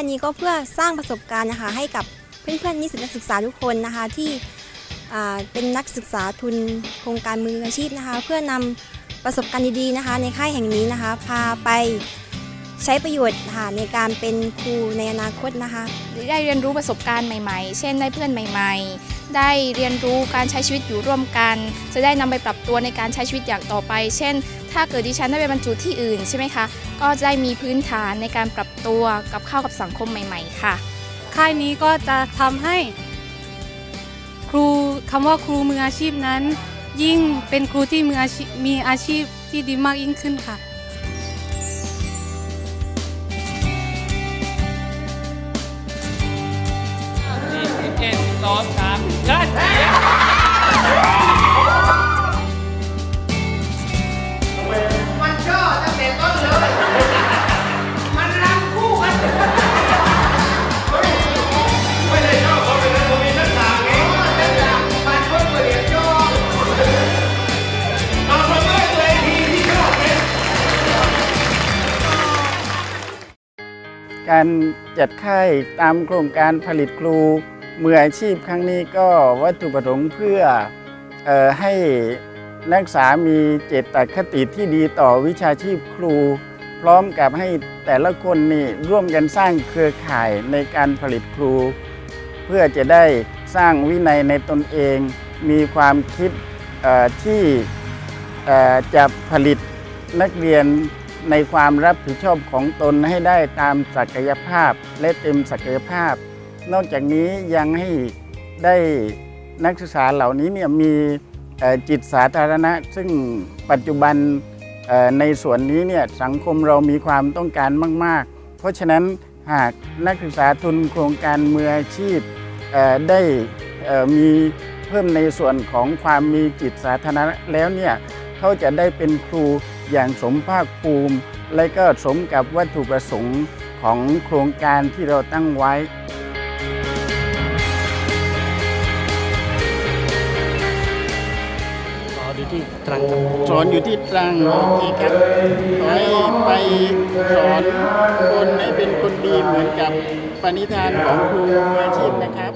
ายนี้ก็เพื่อสร้างประสบการณ์นะคะให้กับเพื่อนๆนิสิตนักศึกษาทุกคนนะคะที่เป็นนักศึกษาทุนโครงการมืออาชีพนะคะ เพื่อนำประสบการณ์ดีๆนะคะ ในค่ายแห่งนี้นะคะ พาไป ใช้ประโยชน์ค่ะในการเป็นครูในอนาคตนะคะ ได้เรียนรู้ประสบการณ์ใหม่ๆ เช่นได้เพื่อนใหม่ ๆ ได้เรียนรู้การใช้ชีวิตอยู่ร่วมกัน จะได้นำไปปรับตัวในการใช้ชีวิตอย่างต่อไป เช่น ถ้าเกิดดิฉันได้ไปบรรจุที่อื่นใช่ไหมคะ ก็จะได้มีพื้นฐานในการปรับตัวกับเข้ากับสังคมใหม่ ๆ ค่ะ ค่ายนี้ก็จะทำให้ ครูคำว่าครูมืออาชีพนั้น ยิ่งเป็นครูที่มืออาชีพมีอาชีพที่ดีมากยิ่งขึ้นค่ะ บเอ็ดสองสามเชิญมันชอบตั้งแต่ต้นเลย มันรังคู่กันไม่ได้ชอบเขาเป็นนักมีนักต่างไงนักต่างมันเพิ่งมาเรียนชอบเอาทำไมตัวเองทีที่ชอบเนี่ยการจัดค่ายตามโครงการผลิตครู มืออาชีพครั้งนี้ก็วัตถุประสงค์เพื่อออให้นักศึกษามีเจตคติที่ดีต่อวิชาชีพครู พร้อมกับให้แต่ละคนนี่ร่วมกันสร้างเครือข่ายในการผลิตครู เพื่อจะได้สร้างวินัยในตนเอง มีความคิดที่จะผลิตนักเรียนในความรับผิดชอบของตนให้ได้ตามศักยภาพและเต็มศักยภาพ นอกจากนี้ยังให้ได้นักศึกษาเหล่านี้เนี่ยมีจิตสาธารณะ ซึ่งปัจจุบันในส่วนนี้เนี่ยสังคมเรามีความต้องการมาก ๆ เพราะฉะนั้นหากนักศึกษาทุนโครงการมืออาชีพได้มีเพิ่มในส่วนของความมีจิตสาธารณะแล้วเนี่ยเขาจะได้เป็นครูอย่างสมภาคภูมิ และก็สมกับวัตถุประสงค์ของโครงการที่เราตั้งไว้ ตรังครับสอนอยู่ที่ตรังโอเคครับขอให้ไปสอนคนให้เป็นคนดีเหมือนกับปณิธานของครูมืออาชีพนะครับ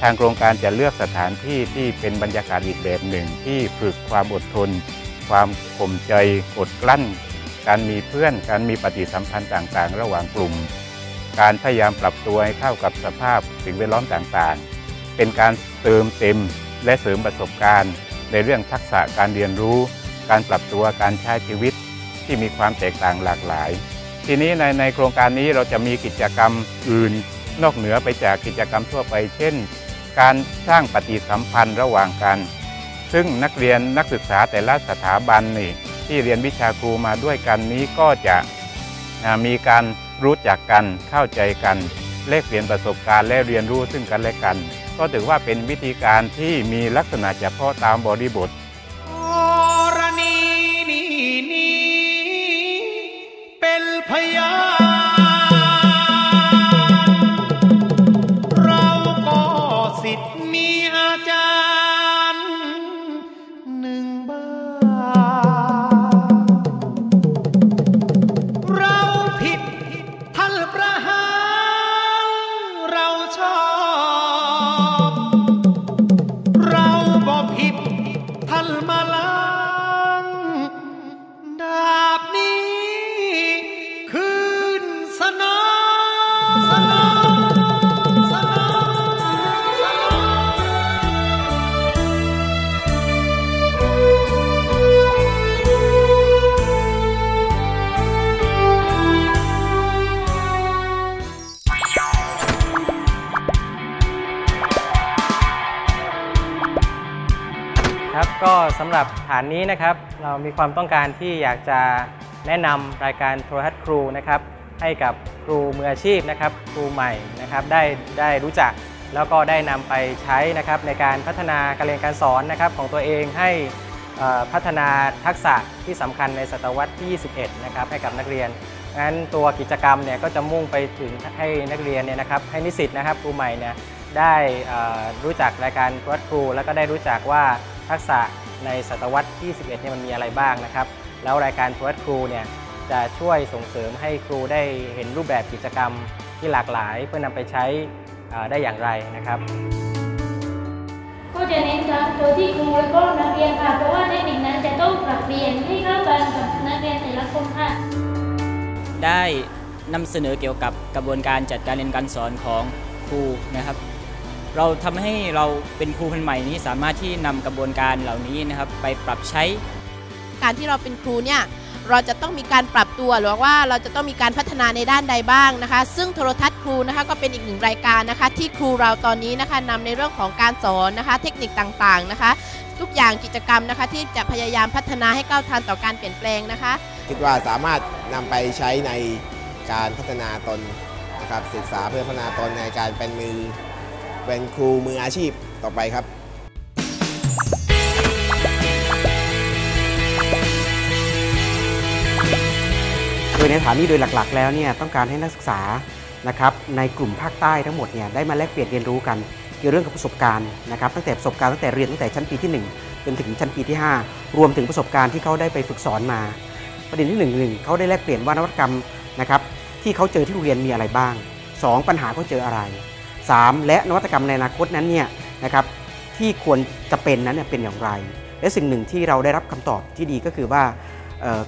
ทางโครงการจะเลือกสถานที่ที่เป็นบรรยากาศอีกแบบหนึ่ง ที่ฝึกความอดทน ความข่มใจอดกลั้น การมีเพื่อน การมีปฏิสัมพันธ์ต่างๆ ระหว่างกลุ่ม การพยายามปรับตัวให้เข้ากับสภาพสิ่งแวดล้อมต่างๆ เป็นการเติมเต็มและเสริมประสบการณ์ ในเรื่องทักษะการเรียนรู้ การปรับตัวการใช้ชีวิตที่มีความแตกต่างหลากหลาย ทีนี้ในในโครงการนี้เราจะมีกิจกรรมอื่น นอกเหนือไปจากกิจกรรมทั่วไป เช่น การสร้างปฏิสัมพันธ์ระหว่างกัน ซึ่งนักเรียนนักศึกษาแต่ละสถาบันนี่ที่เรียนวิชาครูมาด้วยกันนี้ก็จะมีการรู้จักกันเข้าใจกันแลกเปลี่ยนประสบการณ์และเรียนรู้ซึ่งกันและกัน ก็ถือว่าเป็นวิธีการที่มีลักษณะเฉพาะตามบริบท ก็สำหรับฐานนี้นะครับ เรามีความต้องการที่อยากจะแนะนำรายการโทรทัศน์ครูนะครับ ให้กับครูมืออาชีพนะครับ ครูใหม่นะครับได้ได้รู้จัก แล้วก็ได้นำไปใช้นะครับในการพัฒนาการเรียนการสอนนะครับของตัวเองให้พัฒนาทักษะที่สำคัญในศตวรรษที่ 21 นะครับให้กับนักเรียนงั้นตัวกิจกรรมเนี่ยก็จะมุ่งไปถึงให้นักเรียนเนี่ยนะครับให้นิสิตนะครับครูใหม่เนี่ยได้รู้จักรายการวัดครู แล้วก็ได้รู้จักว่า ทักษะในศตวรรษที่ 11เนี่ยมันมีอะไรบ้างนะครับ แล้วรายการทวดครูเนี่ยจะช่วยส่งเสริมให้ครูได้เห็นรูปแบบกิจกรรมที่หลากหลายเพื่อนำไปใช้อ่าได้อย่างไรนะครับ ก็จะเน้นย้ำโดยที่ครูและก็นักเรียนค่ะ เพราะว่าเทคนิคนั้นจะต้องปรับเปลี่ยนให้เข้ากันกับนักเรียนแต่ละคนค่ะ ได้นำเสนอเกี่ยวกับกระบวนการจัดการเรียนการสอนของครูนะครับ เราทำให้เราเป็นครูคนใหม่นี้สามารถที่นำกระบวนการเหล่านี้นะครับ ไปปรับใช้ การที่เราเป็นครูเนี่ยเราจะต้องมีการปรับตัวหรือว่าเราจะต้องมีการพัฒนาในด้านใดบ้างนะคะ ซึ่งโทรทัศน์ครูนะคะก็เป็นอีกหนึ่งรายการนะคะ ที่ครูเราตอนนี้นะคะนำในเรื่องของการสอนนะคะ เทคนิคต่างๆนะคะ ทุกอย่างกิจกรรมนะคะ ที่จะพยายามพัฒนาให้ก้าวทันต่อการเปลี่ยนแปลงนะคะ คิดว่าสามารถนำไปใช้ในการพัฒนาตนนะครับศึกษาเพื่อพัฒนาตนในการเป็นมือ เป็นครูมืออาชีพต่อไปครับโดยในสถานนี้โดยหลักๆ แล้วเนี่ยต้องการให้นักศึกษานะครับในกลุ่มภาคใต้ทั้งหมดเนี่ยได้มาแลกเปลี่ยนเรียนรู้กัน เกี่ยวเรื่องกับประสบการณ์นะครับตั้งแต่ประสบการณ์ตั้งแต่เรียนตั้งแต่ชั้นปีที่ 1 จนถึงชั้นปีที่ 5 รวมถึงประสบการณ์ที่เขาได้ไปฝึกสอนมา ประเด็นที่1นึ่งหนึ่งเขาได้แลกเปลี่ยนว่านวัตกรรมนะครับที่เขาเจอที่โรงเรียนมีอะไรบ้าง 2 ปัญหาเขาเจออะไร 3 และนวัตกรรมในอนาคตนั้นเนี่ยนะครับที่ควรจะเป็นนั้นเนี่ยเป็นอย่างไร และสิ่งหนึ่งที่เราได้รับคำตอบที่ดีก็คือว่า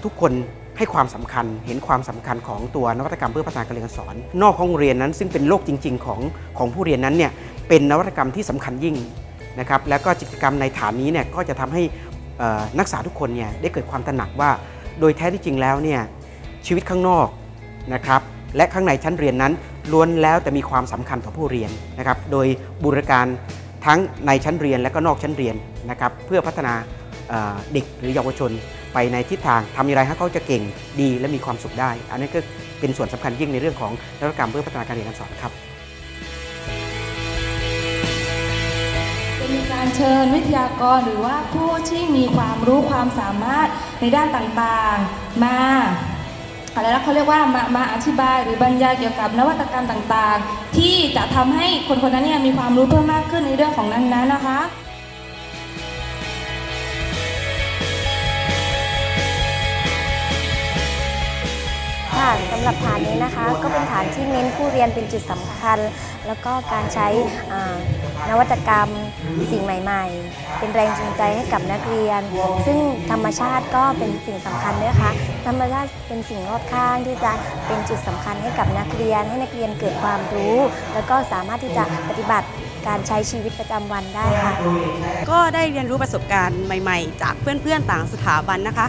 ทุกคนให้ความสำคัญเห็นความสำคัญของตัวนวัตกรรมเพื่อพัฒนาการเรียนการสอน นอกห้องเรียนนั้น ซึ่งเป็นโลกจริง ๆ ของของผู้เรียนนั้นเนี่ยเป็นนวัตกรรมที่สำคัญยิ่งนะครับแล้วก็กิจกรรมในฐานนี้เนี่ยก็จะทำให้นักศึกษาทุกคนเนี่ยได้เกิดความตระหนักว่า โดยแท้ที่จริงแล้วเนี่ยชีวิตข้างนอกนะครับและข้างในชั้นเรียนนั้น ล้วนแล้วแต่มีความสำคัญต่อผู้เรียนนะครับ โดยบูรณาการทั้งในชั้นเรียนและก็นอกชั้นเรียนนะครับ เพื่อพัฒนาเด็กหรือเยาวชน ไปในทิศทางทำอย่างไรให้เขาจะเก่งดีและมีความสุขได้ อันนี้ก็เป็นส่วนสำคัญยิ่งในเรื่องของนวัตกรรมเพื่อพัฒนาการเรียนการสอนครับจะมีการเชิญวิทยากรหรือว่าผู้ที่มีความรู้ความสามารถในด้านต่างๆ มา อะไรนะเขาเรียกว่ามามาอธิบายหรือบรรยายเกี่ยวกับนวัตกรรมต่างๆ ที่จะทำให้คนคนนั้นเนี่ยมีความรู้เพิ่มมากขึ้นในเรื่องของนั้นๆนะคะ ค่ะสำหรับฐานนี้นะคะ ก็เป็นฐานที่เน้นผู้เรียนเป็นจุดสำคัญ แล้วก็การใช้นวัตกรรมสิ่งใหม่ ๆ เป็นแรงจูงใจให้กับนักเรียน ซึ่งธรรมชาติก็เป็นสิ่งสำคัญด้วยค่ะธรรมชาติเป็นสิ่งรอบข้างที่จะเป็นจุดสำคัญให้กับนักเรียน ให้นักเรียนเกิดความรู้ แล้วก็สามารถที่จะปฏิบัติการใช้ชีวิตประจำวันได้ค่ะ ก็ได้เรียนรู้ประสบการณ์ใหม่ ๆ จากเพื่อนๆต่างสถาบันนะคะ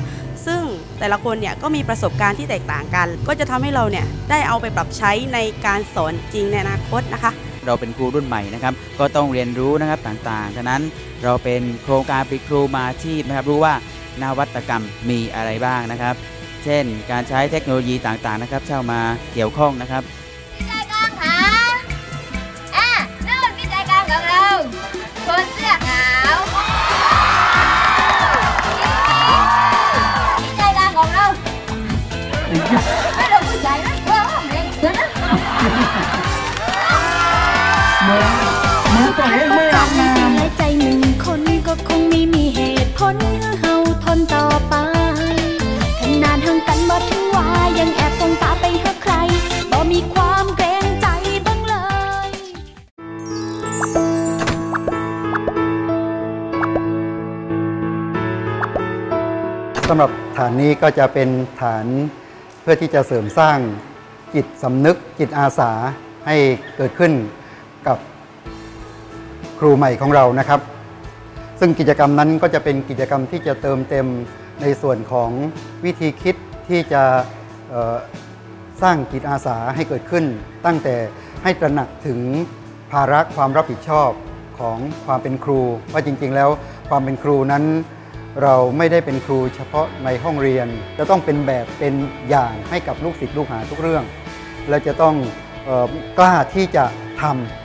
ซึ่งแต่ละคนเนี่ยก็มีประสบการณ์ที่แตกต่างกัน ก็จะทำให้เราเนี่ยได้เอาไปปรับใช้ในการสอนจริงในอนาคตนะคะ เราเป็นครูรุ่นใหม่นะครับก็ต้องเรียนรู้นะครับต่างๆ ฉะนั้นเราเป็นโครงการปิดครูมาอาชีพนะครับรู้ว่านวัตกรรมมีอะไรบ้างนะครับ เช่น การใช้เทคโนโลยีต่างๆนะครับเข้ามาเกี่ยวข้องนะครับ มือนตัวเองไม่อาบน้ำและใจหนึ่งคนก็คงไม่มีเหตุผลให้เฮาทนต่อไปขนาดห่างกันบ่ถึงว่ายังแอบส่งตาไปหาใครบ่มีความเกรงใจบ้างเลยสำหรับฐานนี้ก็จะเป็นฐานเพื่อที่จะเสริมสร้างจิตสำนึกจิตอาสาให้เกิดขึ้น กับครูใหม่ของเรานะครับ ซึ่งกิจกรรมนั้นก็จะเป็นกิจกรรมที่จะเติมเต็มในส่วนของวิธีคิดที่จะสร้างจิตอาสาให้เกิดขึ้น ตั้งแต่ให้ตระหนักถึงภาระความรับผิดชอบของความเป็นครู ว่าจริงๆแล้วความเป็นครูนั้นเราไม่ได้เป็นครูเฉพาะในห้องเรียน จะต้องเป็นแบบเป็นอย่างให้กับลูกศิษย์ลูกหาทุกเรื่อง และจะต้องออกล้าที่จะทำ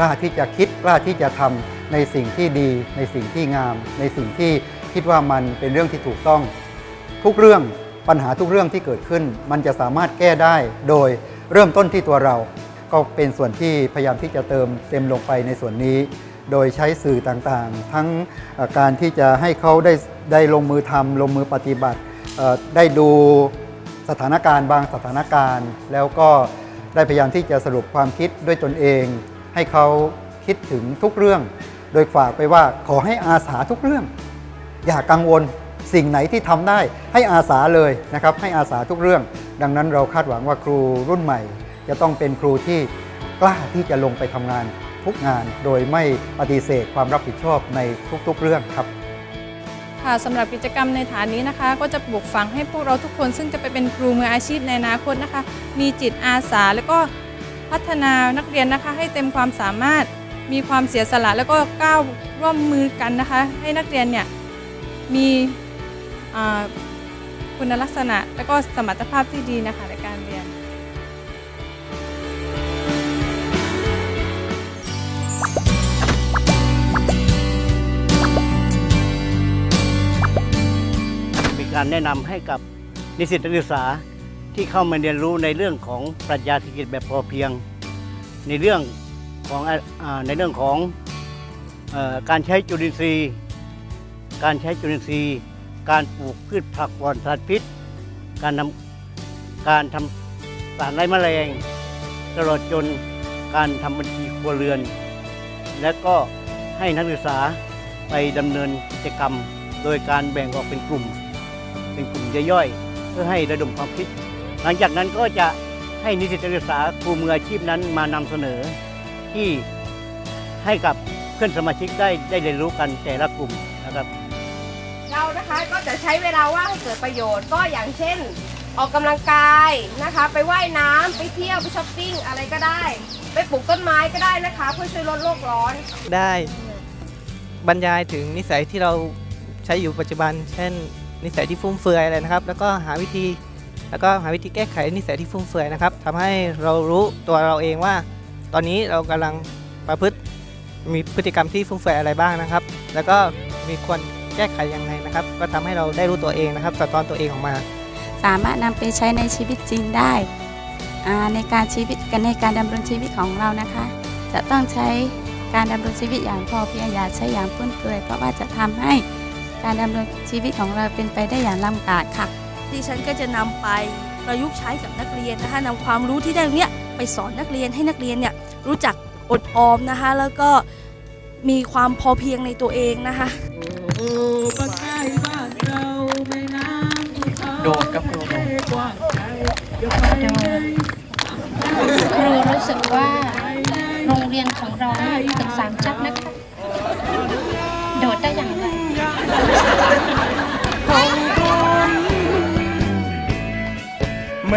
ล้าที่จะคิดกล้าที่จะทำในสิ่งที่ดี ในสิ่งที่งาม ในสิ่งที่คิดว่ามันเป็นเรื่องที่ถูกต้อง ทุกเรื่องปัญหาทุกเรื่องที่เกิดขึ้น มันจะสามารถแก้ได้โดยเริ่มต้นที่ตัวเรา ก็เป็นส่วนที่พยายามที่จะเติมเต็มลงไปในส่วนนี้ โดยใช้สื่อต่างๆ ทั้งการที่จะให้เขาได้ได้ลงมือทำลงมือปฏิบัติได้ดูสถานการณ์บางสถานการณ์ แล้วก็ได้พยายามที่จะสรุปความคิดด้วยตนเอง ให้เขาคิดถึงทุกเรื่อง โดยฝากไปว่าขอให้อาสาทุกเรื่อง อย่ากังวลสิ่งไหนที่ทำได้ให้อาสาเลยนะครับ ให้อาสาทุกเรื่อง ดังนั้นเราคาดหวังว่าครูรุ่นใหม่ จะต้องเป็นครูที่กล้าที่จะลงไปทำงานทุกงาน โดยไม่ปฏิเสธความรับผิดชอบในทุกๆเรื่องครับค่ะสำหรับกิจกรรมในฐานนี้นะคะ ก็จะปลูกฝังให้พวกเราทุกคน ซึ่งจะไปเป็นครูมืออาชีพในอนาคตนะคะ มีจิตอาสา แล้วก็ พัฒนานักเรียนนะคะให้เต็มความสามารถมีความเสียสละแล้วก็ก้าวร่วมมือกันนะคะ ให้นักเรียนเนี่ยมีคุณลักษณะและก็สมรรถภาพที่ดีนะคะในการเรียน มีการแนะนำให้กับนิสิตนักศึกษา ที่เข้ามาเรียนรู้ในเรื่องของปรัชญาเศรษฐกิจแบบพอเพียง ในเรื่องของอในเรื่องของอการใช้จุลินทรีย์ การใช้จุลินทรีย์ การปลูกพืชผักปลอดสารพิษ การนำการทำสารไร้แมลงตลอดจนการทำบัญชีครัวเรือน และก็ให้นักศึกษาไปดำเนินกิจกรรม โดยการแบ่งออกเป็นกลุ่ม เป็นกลุ่มย่อยๆเพื่อให้ระดมความคิด หลังจากนั้นก็จะให้นิสิตนักศึกษาครูมืออาชีพนั้นมานำเสนอ ที่ให้กับเพื่อนสมาชิกได้ได้เรียนรู้กันแต่ละกลุ่มนะครับ เรานะคะก็จะใช้เวลาว่างให้เกิดประโยชน์ก็อย่างเช่น ออกกำลังกายนะคะ ไปว่ายน้ำไปเที่ยวไปช้อปปิ้งอะไรก็ได้ ไปปลูกต้นไม้ก็ได้นะคะ เพื่อช่วยลดโลกร้อน ได้บรรยายถึงนิสัยที่เราใช้อยู่ปัจจุบัน เช่น นิสัยที่ฟุ่มเฟือยอะไรนะครับ แล้วก็หาวิธี แล้วก็หาวิธีแก้ไขนิสัยที่ฟุ่มเฟือยนะครับทำให้เรารู้ตัวเราเองว่า ตอนนี้เรากำลังประพฤติมีพฤติกรรมที่ฟุ่มเฟือยอะไรบ้างนะครับ แล้วก็มีควรแก้ไขยังไงนะครับ ก็ทำให้เราได้รู้ตัวเองนะครับสะท้อนตัวเองออกมา สามารถนำไปใช้ในชีวิตจริงได้ในการชีวิตกันในการดำรงชีวิตของเรานะคะ จะต้องใช้การดำรงชีวิตอย่างพอเพียงอย่าใช้อย่างฟุ่มเฟือยเพราะว่าจะทำให้การดำรงชีวิตของเราเป็นไปได้อย่างลำบากค่ะ ดิฉันก็จะนำไปประยุกต์ใช้กับนักเรียนนะคะนำความรู้ที่ได้ตรงเนี้ยไปสอนนักเรียนให้นักเรียนเนี่ยรู้จักอดออมนะคะ แล้วก็มีความพอเพียงในตัวเองนะคะโดดกับโดดครูรู้สึกว่าโรงเรียนของเรานี่ถึงสามจับนะคะ โดดได้อย่าง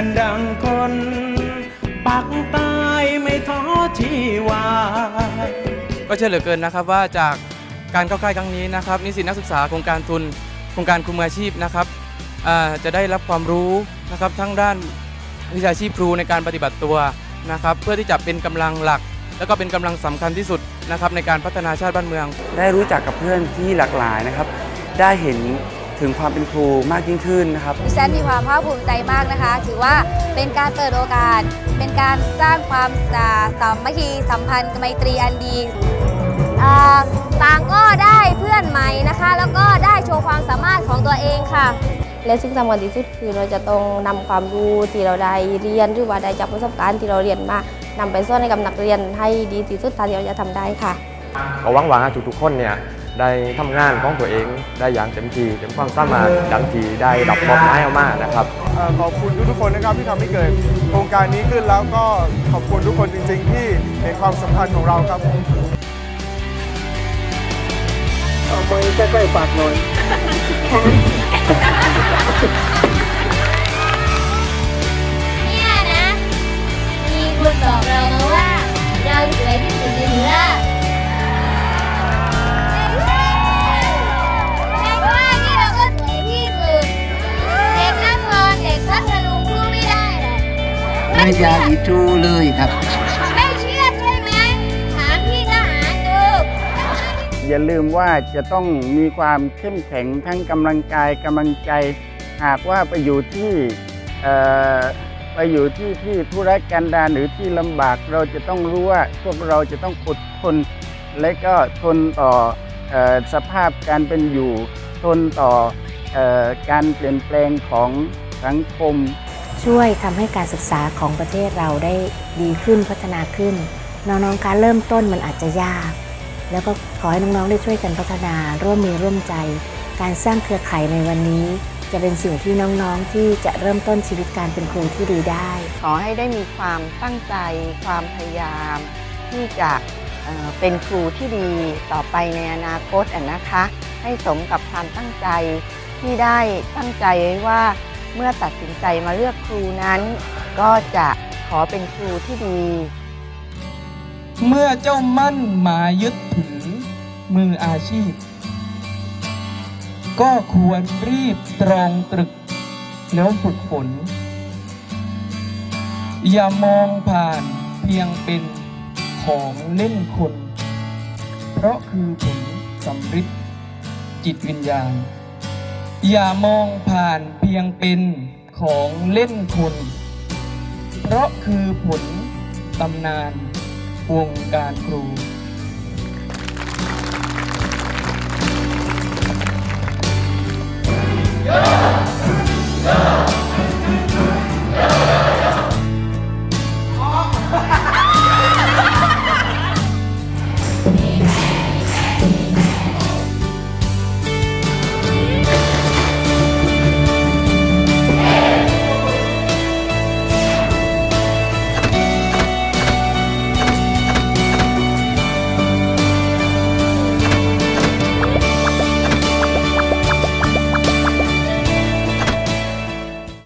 มันดังคนปักตายไม่ท้อชีวาก็เชื่อเหลือเกินนะครับว่าจากการเข้าค่ายครั้งนี้นะครับ นิสิตนักศึกษาโครงการทุนโครงการครูมือาชีพนะครับจะได้รับความรู้นะครับทั้งด้านวิชาชีพครูในการปฏิบัติตัวนะครับ เพื่อที่จะเป็นกำลังหลัก แล้วก็เป็นกำลังสำคัญที่สุดนะครับในการพัฒนาชาติบ้านเมือง ได้รู้จักกับเพื่อนที่หลากหลายนะครับ ได้เห็น ถึงความเป็นครูมากยิ่งขึ้นนะครับดิฉันมีความภาคภูมิใจมากนะคะ ถือว่าเป็นการเปิดโอกาส เป็นการสร้างความสาสามัคคีสัมพันธ์ไมตรีอันดีอ่าต่างก็ได้เพื่อนใหม่นะคะ แล้วก็ได้โชว์ความสามารถของตัวเองค่ะ และสิ่งสำคัญที่สุดคือเราจะต้องนำความรู้ที่เราได้เรียนหรือว่าได้จากประสบการณ์ที่เราเรียนมานำไปสอนให้กับนักเรียนให้ดีที่สุดเท่าที่เราจะทำได้ค่ะก็หวังว่าทุกๆคนเนี่ย ได้ทำงานของตัวเองได้อย่างเต็มที่เต็มความสามารถดังที่ได้รับมอบหมายออกมานะครับเอ่อขอบคุณทุกๆคนนะครับที่ทำให้เกิดโครงการนี้ขึ้นแล้วก็ขอบคุณทุกคนจริง ๆ ที่เห็นความสำคัญของเราครับเอามือใกล้ๆปากหน่อยเนี่ยนะ มีคนบอกเรามาว่า เราสวยที่สุดในหมู่ล่าแไม่อยากอีทูเลยครับ ไม่เชื่อใช่ไหมถามพี่ทหารดูอย่าลืมว่าจะต้องมีความเข้มแข็งทั้งกำลังกายกำลังใจ หากว่าไปอยู่ที่เอ่อไปอยู่ที่ที่ธุรกันดารหรือที่ลำบากเราจะต้องรู้ว่าพวกเราจะต้องอดทน และก็ทนต่อเออสภาพการเป็นอยู่ ทนต่อเออการเปลี่ยนแปลงของสังคม ช่วยทำให้การศึกษาของประเทศเราได้ดีขึ้นพัฒนาขึ้น น้องๆการเริ่มต้นมันอาจจะยาก แล้วก็ขอให้น้องๆได้ช่วยกันพัฒนาร่วมมือร่วมใจ การสร้างเครือข่ายในวันนี้ จะเป็นสิ่งที่น้องๆที่จะเริ่มต้นชีวิตการเป็นครูที่ดีได้ ขอให้ได้มีความตั้งใจ ความพยายาม ที่จะเเป็นครูที่ดีต่อไปในอนาคตนะคะ ให้สมกับความตั้งใจที่ได้ตั้งใจไว้ว่า เมื่อตัดสินใจมาเลือกครูนั้น ก็จะขอเป็นครูที่ดี เมื่อเจ้ามั่นหมายยึดถือ มืออาชีพ ก็ควรรีบตรองตรึก แล้วฝึกฝน อย่ามองผ่านเพียงเป็นของเล่นคน เพราะคือผลสำริดจิตวิญญาณ อย่ามองผ่านเพียงเป็นของเล่นคนเพราะคือผลตำนานวงการครู